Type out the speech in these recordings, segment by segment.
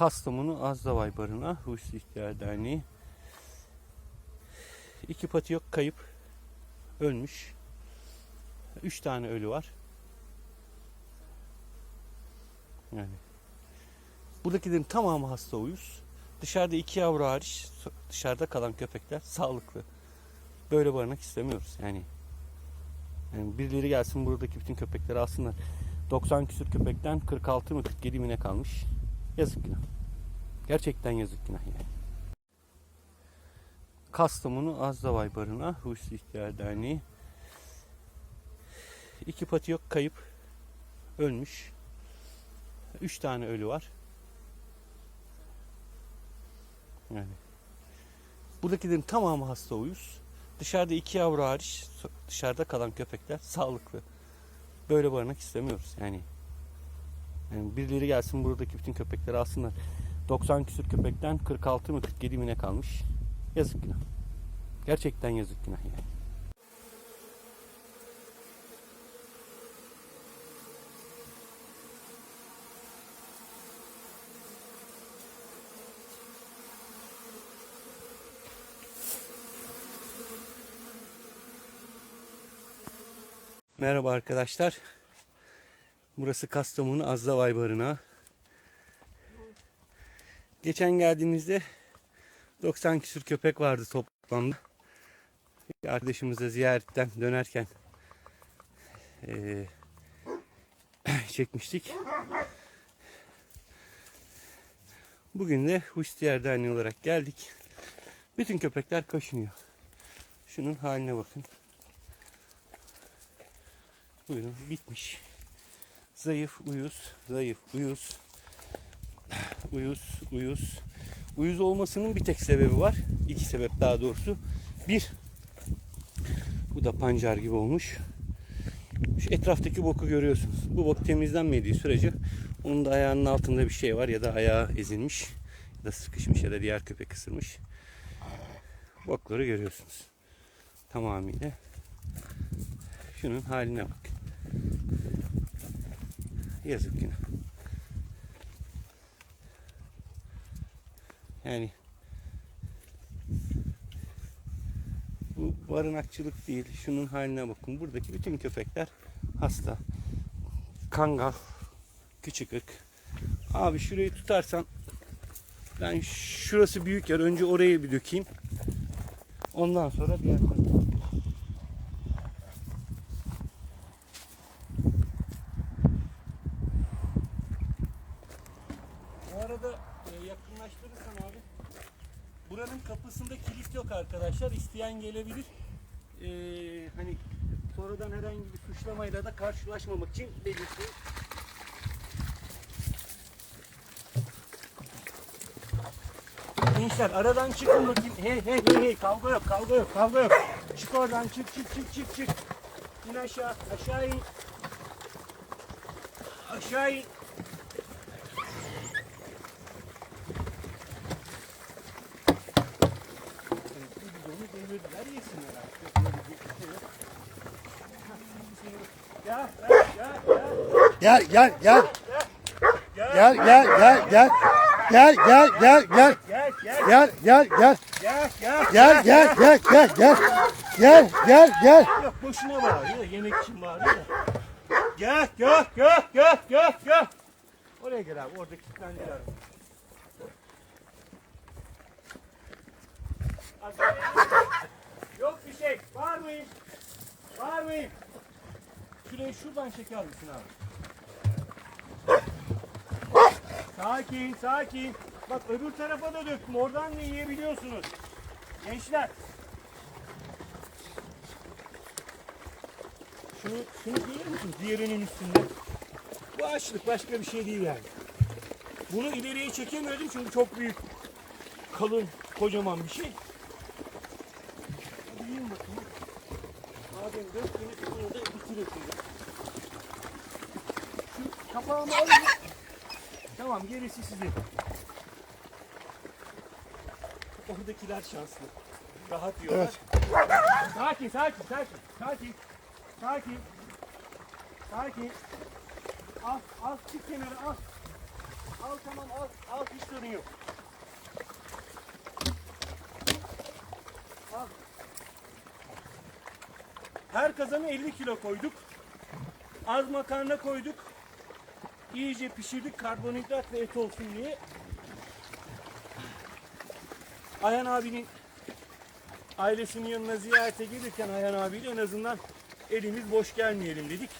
Kastamonu Azdavay Barınağı Hulusi İhtiyar Derneği. İki patı yok kayıp. Ölmüş. Üç tane ölü var. Yani. Buradakilerin tamamı hasta uyuz. Dışarıda iki yavru hariç dışarıda kalan köpekler sağlıklı. Böyle barınak istemiyoruz yani. yani birileri gelsin buradaki bütün köpekleri alsınlar. 90 küsür köpekten 46 mı 47 mi ne kalmış. Yazık günah. Gerçekten yazık günah yani. Kastamonu Azdavay Barınağı Hulusi İhtiyar Derneği. İki patı kayıp. Ölmüş. Üç tane ölü var. Yani. Buradakilerin tamamı hasta uyuz. Dışarıda iki yavru hariç dışarıda kalan köpekler sağlıklı. Böyle barınak istemiyoruz yani. Yani birileri gelsin buradaki bütün köpekleri alsınlar. 90 küsür köpekten 46 mı 47 mi ne kalmış. Yazık günah. Gerçekten yazık günah yani. Merhaba arkadaşlar. Burası Kastamonu Azdavay Barınağı. Geçen geldiğimizde 90 küsür köpek vardı toplamda. Bir arkadaşımızla ziyaretten dönerken eee, çekmiştik. Bugün de Huştiyer Derneği olarak geldik. Bütün köpekler kaşınıyor. Şunun haline bakın. Buyurun bitmiş. Zayıf, uyuz, zayıf, uyuz. Uyuz, uyuz. Uyuz olmasının bir tek sebebi var. İki sebep daha doğrusu. Bir, bu da pancar gibi olmuş. Şu etraftaki boku görüyorsunuz. Bu bok temizlenmediği sürece onun da ayağının altında bir şey var ya da ayağı ezilmiş ya da sıkışmış ya da diğer köpek ısırmış. Bokları görüyorsunuz. Tamamıyla. Şunun haline bak. Yazık yine. Yani bu barınakçılık değil. Şunun haline bakın. Buradaki bütün köpekler hasta. Kangal, küçük ırk. Abi şurayı tutarsan ben şurası büyük yer. Önce oraya bir dökeyim. Ondan sonra diğer tarafa. Bu arada e, yakınlaştırırsan abi buranın kapısında kilit yok arkadaşlar. İsteyen gelebilir. E, hani sonradan herhangi bir suçlamayla da karşılaşmamak için belirteyim. Gençler aradan çıkın bakayım. Hey hey hey hey kavga yok kavga yok kavga yok. Çık oradan çık çık çık çık çık. İn aşağı aşağı in. Aşağı in. Onu devirdiler yesinler artık. Yapabilecek bir şey yok. Gel gel gel gel. Gel gel gel gel. Gel gel gel gel gel. Gel gel Gel gel gel. gel gel. Gel gel gel. Yok boşuna bağırıyor. Yemek için bağırıyor da. Gel gel gel gel gel gel. Oraya gel abi. Orada kilitlendiler. Yok bir şey. Bağırmayın. Bağırmayın. Şurayı şuradan çeker misin abi? Sakin, sakin. Bak öbür tarafa da döktüm. Oradan da yiyebiliyorsunuz. Gençler. Şunu, şunu görüyor musun? Diğerinin üstünde. Bu açlık başka bir şey değil yani. Bunu ileriye çekemiyordum çünkü çok büyük, kalın, kocaman bir şey. Hadi yiyin bakalım. Madem döktünüz bunu da bitirin şimdi. Şu kapağımı alın. Tamam gerisi sizin. Oradakiler şanslı. Rahat yiyorlar. Sakin sakin sakin. Sakin. Sakin. Sakin. Al al çık kenara al. Al tamam al. Al hiç sorun yok. Al. Her kazana 50 kilo koyduk. Az makarna koyduk. İyice pişirdik karbonhidrat ve et olsun diye. Ayhan abinin ailesinin yanına ziyarete gelirken Ayhan abiyle en azından elimiz boş gelmeyelim dedik.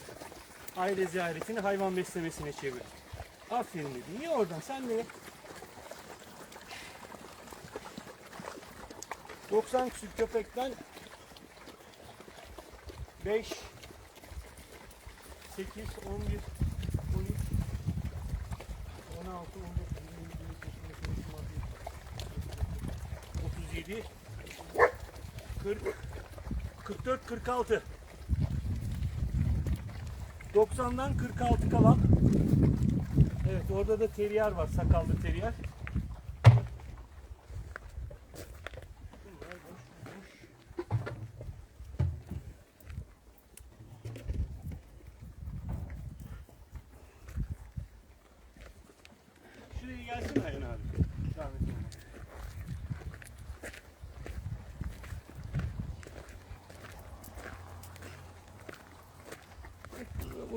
Aile ziyaretini hayvan beslemesine çevirdik. Aferin dedim. Niye oradan? Sen de ye. 90 küsür köpekten 5 8 11 13 16 19 20 21 22 40 44 46 90'dan 46 kalan Evet orada da teriyar var sakallı teriyar. Bunlar boş, boş. Şuraya gelsene Ayhan abi. Zahmet olma.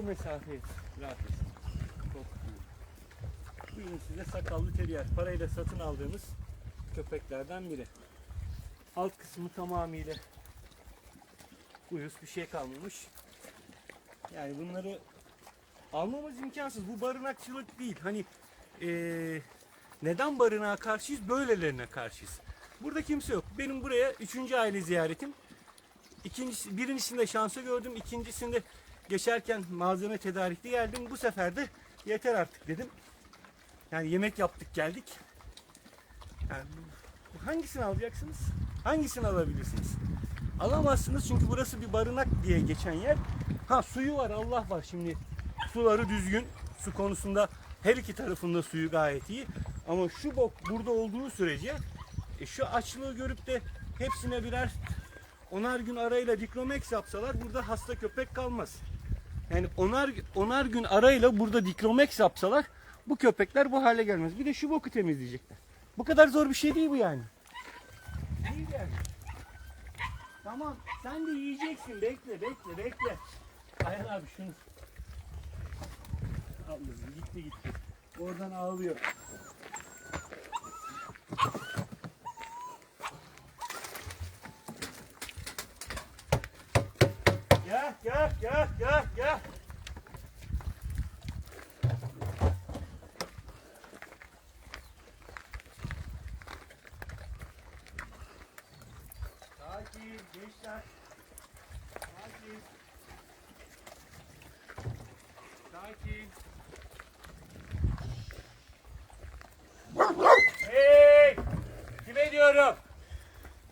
Bu mesafeyi rahat etsin. Korkutmuyor. Bugün size sakallı teriyar. Parayla satın aldığımız köpeklerden biri. Alt kısmı tamamıyla uyuz bir şey kalmamış. Yani bunları almamız imkansız. Bu barınakçılık değil. Hani eee, neden barınağa karşıyız? Böylelerine karşıyız. Burada kimse yok. Benim buraya üçüncü aile ziyaretim. İkincisi, birincisinde şansı gördüm. ikincisinde geçerken malzeme tedarikli geldim. Bu sefer de yeter artık dedim. Yani yemek yaptık geldik. Yani hangisini alacaksınız? Hangisini alabilirsiniz? Alamazsınız çünkü burası bir barınak diye geçen yer. Ha suyu var Allah var şimdi. Suları düzgün. Su konusunda her iki tarafında suyu gayet iyi. Ama şu bok burada olduğu sürece e, şu açlığı görüp de hepsine birer onar gün arayla diklomex yapsalar burada hasta köpek kalmaz. Yani onar onar gün arayla burada diklomex yapsalar bu köpekler bu hale gelmez. Bir de şu boku temizleyecekler. Bu kadar zor bir şey değil bu yani. Değil yani. Tamam sen de yiyeceksin. Bekle bekle bekle. Ayhan abi şunu. Allah'ım gitti gitti. Oradan ağlıyor. Gel gel gel gel gel. Sakin gençler. Sakin. Sakin. Hey! Kime diyorum?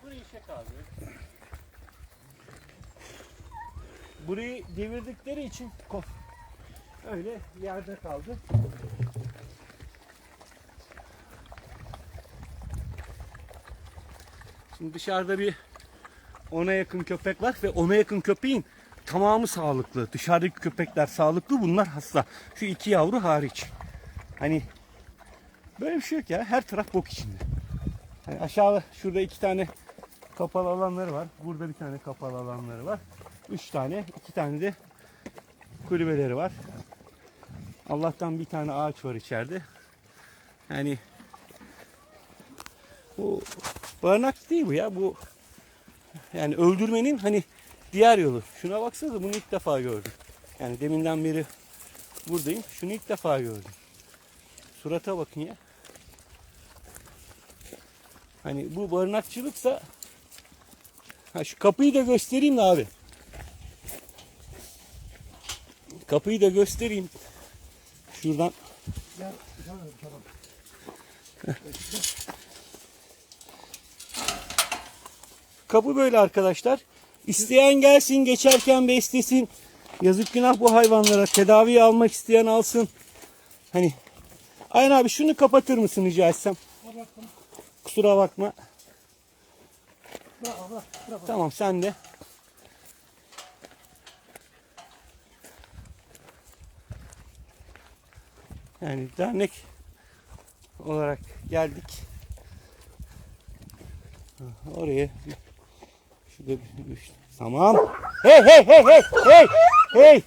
Burayı çek abi. Burayı devirdikleri için ko- öyle yerde kaldı. Şimdi dışarıda bir ona yakın köpek var ve ona yakın köpeğin tamamı sağlıklı. Dışarıdaki köpekler sağlıklı, bunlar hasta. Şu iki yavru hariç. Hani böyle bir şey yok ya. Her taraf bok içinde. Hani aşağı şurada iki tane kapalı alanları var. Burada bir tane kapalı alanları var. Üç tane, iki tane de kulübeleri var. Allah'tan bir tane ağaç var içeride. Yani bu barınak değil bu ya. Bu yani öldürmenin hani diğer yolu. Şuna baksanıza bunu ilk defa gördüm. Yani deminden beri buradayım. Şunu ilk defa gördüm. Surata bakın ya. Hani bu barınakçılıksa ha şu kapıyı da göstereyim de abi. Kapıyı da göstereyim. Şuradan Gel. Tamam, tamam. Kapı böyle arkadaşlar. İsteyen gelsin geçerken beslesin. Yazık günah bu hayvanlara. Tedavi almak isteyen alsın. Hani Aynen abi şunu kapatır mısın rica etsem? Kusura bakma. Bravo, bravo, bravo. Tamam sen de. Yani dernek olarak geldik. Oraya şurada bir, üç- tamam. Hey hey hey hey hey hey.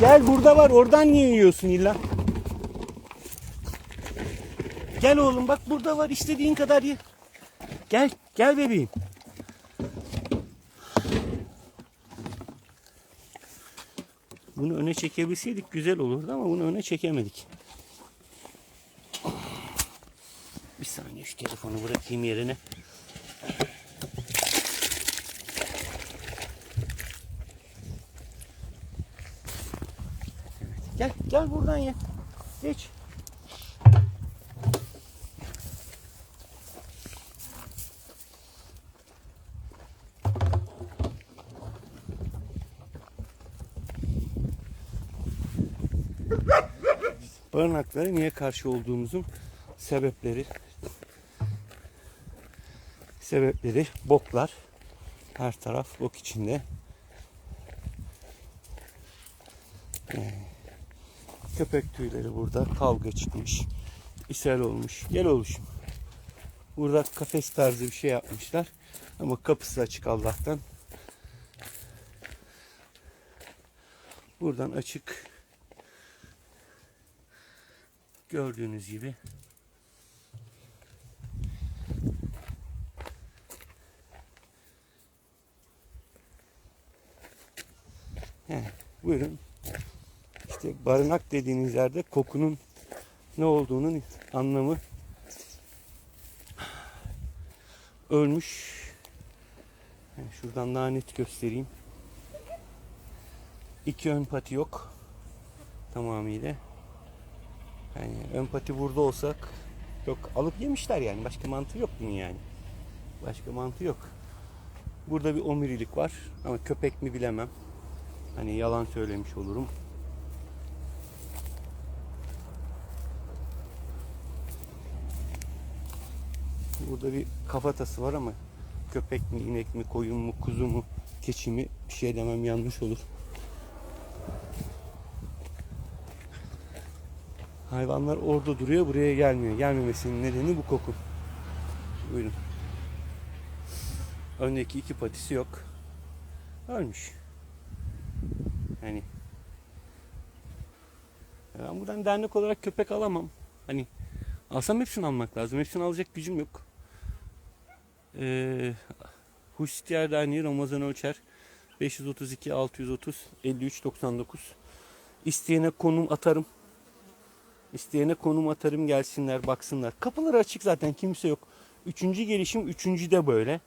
Gel burada var. Oradan niye yiyorsun illa? Gel oğlum bak burada var. istediğin kadar ye. Gel gel bebeğim. Bunu öne çekebilseydik güzel olurdu ama bunu öne çekemedik. Bir saniye şu telefonu bırakayım yerine. Gel, gel buradan ye. Geç. Barınaklara niye karşı olduğumuzun sebepleri. Sebepleri boklar her taraf bok içinde. Ee, köpek tüyleri burada kavga çıkmış ishal olmuş gel oluşum. Burada kafes tarzı bir şey yapmışlar ama kapısı açık Allah'tan. Buradan açık Gördüğünüz gibi He, buyurun. İşte barınak dediğiniz yerde kokunun ne olduğunun anlamı ölmüş. Yani şuradan daha net göstereyim. İki ön pati yok tamamıyla. Yani empati burada olsak yok alıp yemişler yani. Başka mantığı yok bunun yani. Başka mantığı yok. Burada bir omurilik var ama köpek mi bilemem. Hani yalan söylemiş olurum. Burada bir kafatası var ama köpek mi, inek mi, koyun mu, kuzu mu, keçi mi bir şey demem yanlış olur. Hayvanlar orada duruyor, buraya gelmiyor. Gelmemesinin nedeni bu koku. Buyurun. Öndeki iki patisi yok. Ölmüş. Hani ben buradan dernek olarak köpek alamam. Hani alsam hepsini almak lazım. Hepsini alacak gücüm yok. Ee, Huş İhtiyar Derneği Ramazan Ölçer 532 630 53 99 İsteyene konum atarım. İsteyene konum atarım gelsinler baksınlar. Kapıları açık zaten kimse yok. Üçüncü gelişim üçüncü de böyle.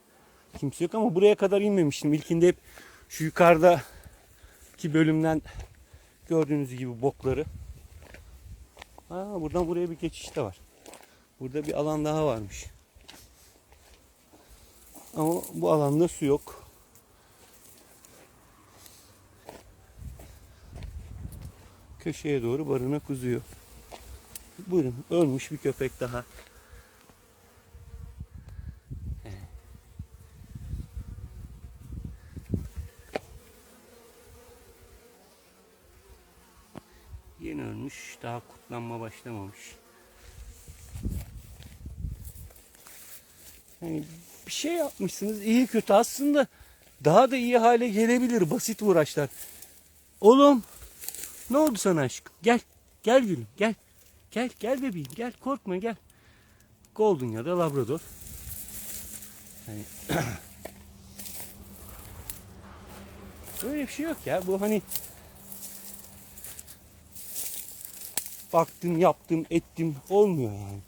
Kimse yok ama buraya kadar inmemiştim. İlkinde hep şu yukarıdaki bölümden gördüğünüz gibi bokları. Aa, buradan buraya bir geçiş de var. Burada bir alan daha varmış. Ama bu alanda su yok. Köşeye doğru barınak uzuyor. Buyurun ölmüş bir köpek daha. Yeni ölmüş. Daha kutlanma başlamamış. Yani bir şey yapmışsınız iyi kötü aslında daha da iyi hale gelebilir basit uğraşlar. Oğlum ne oldu sana aşkım? Gel. Gel gülüm gel. Gel gel bebeğim gel korkma gel. Golden ya da Labrador. Hani Böyle bir şey yok ya. Bu hani baktım, yaptım, ettim olmuyor yani.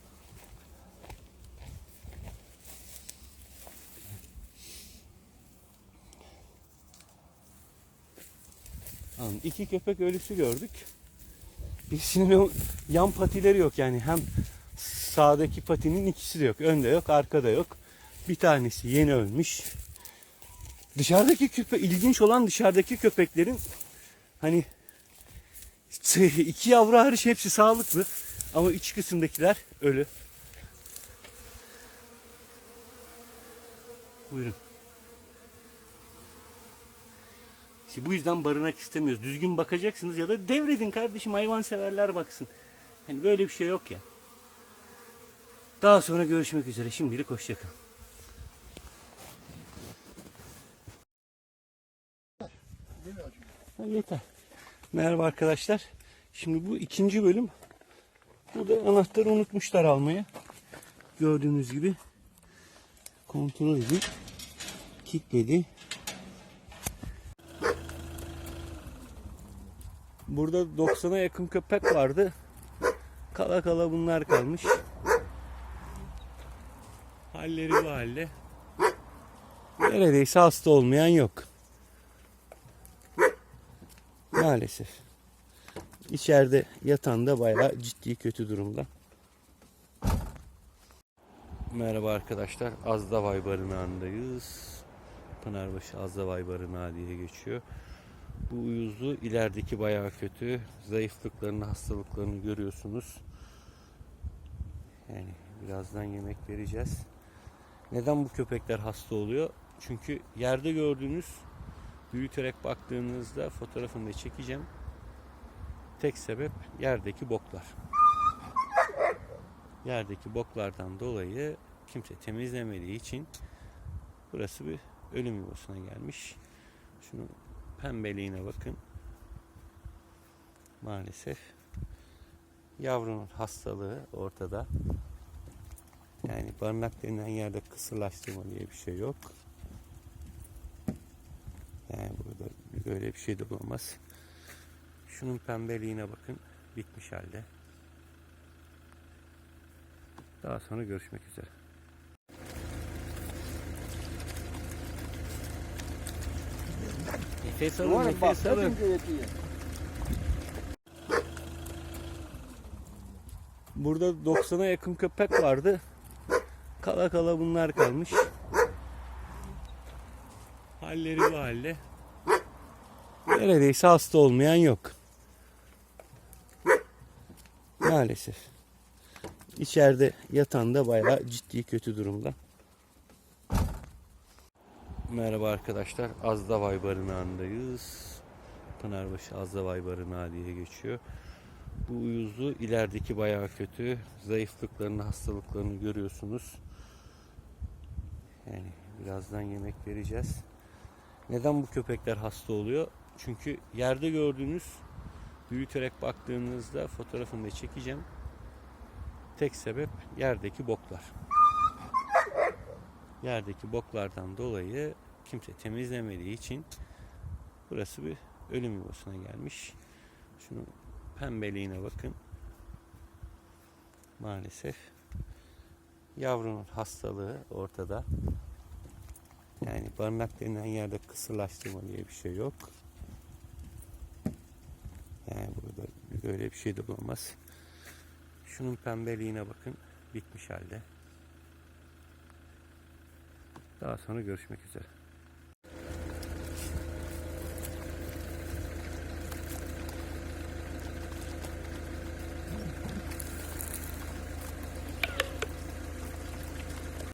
Tamam, iki köpek ölüsü gördük. Birisinin o yan patileri yok yani hem sağdaki patinin ikisi de yok. Önde yok, arkada yok. Bir tanesi yeni ölmüş. Dışarıdaki köpek ilginç olan dışarıdaki köpeklerin hani iki yavru hariç hepsi sağlıklı ama iç kısımdakiler ölü. Buyurun. İşte bu yüzden barınak istemiyoruz. Düzgün bakacaksınız ya da devredin kardeşim hayvanseverler baksın. Hani böyle bir şey yok ya. Daha sonra görüşmek üzere. Şimdilik hoşçakalın. Yeter. Merhaba arkadaşlar. Şimdi bu ikinci bölüm. Burada anahtarı unutmuşlar almayı. Gördüğünüz gibi kontrol edin. Kilitledi. Burada 90'a yakın köpek vardı. Kala kala bunlar kalmış. Halleri bu halde. Neredeyse hasta olmayan yok. Maalesef. İçeride yatan da bayağı ciddi kötü durumda. Merhaba arkadaşlar. Azdavay Barınağı'ndayız. Pınarbaşı Azdavay Barınağı diye geçiyor. Bu uyuzlu ilerideki bayağı kötü. Zayıflıklarını, hastalıklarını görüyorsunuz. Yani birazdan yemek vereceğiz. Neden bu köpekler hasta oluyor? Çünkü yerde gördüğünüz büyüterek baktığınızda fotoğrafını da çekeceğim. Tek sebep yerdeki boklar. Yerdeki boklardan dolayı kimse temizlemediği için burası bir ölüm yuvasına gelmiş. Şunun pembeliğine bakın. Maalesef yavrunun hastalığı ortada. Yani barınak denilen yerde kısırlaştırma diye bir şey yok. Yani burada böyle bir şey de olmaz. Şunun pembeliğine bakın. Bitmiş halde. Daha sonra görüşmek üzere. Nefes alın, nefes alın. Burada 90'a yakın köpek vardı. Kala kala bunlar kalmış. Halleri bu halde. Neredeyse hasta olmayan yok. Maalesef. İçeride yatan da bayağı ciddi kötü durumda. Merhaba arkadaşlar. Azdavay Barınağı'ndayız. Pınarbaşı Azdavay Barınağı diye geçiyor. Bu uyuzlu ilerideki bayağı kötü. Zayıflıklarını, hastalıklarını görüyorsunuz. Yani birazdan yemek vereceğiz. Neden bu köpekler hasta oluyor? Çünkü yerde gördüğünüz büyüterek baktığınızda fotoğrafını da çekeceğim. Tek sebep yerdeki boklar. Yerdeki boklardan dolayı kimse temizlemediği için burası bir ölüm yuvasına gelmiş. Şunun pembeliğine bakın. Maalesef yavrunun hastalığı ortada. Yani barınak denilen yerde kısırlaştırma diye bir şey yok. Yani burada böyle bir şey de olmaz. Şunun pembeliğine bakın. Bitmiş halde. Daha sonra görüşmek üzere.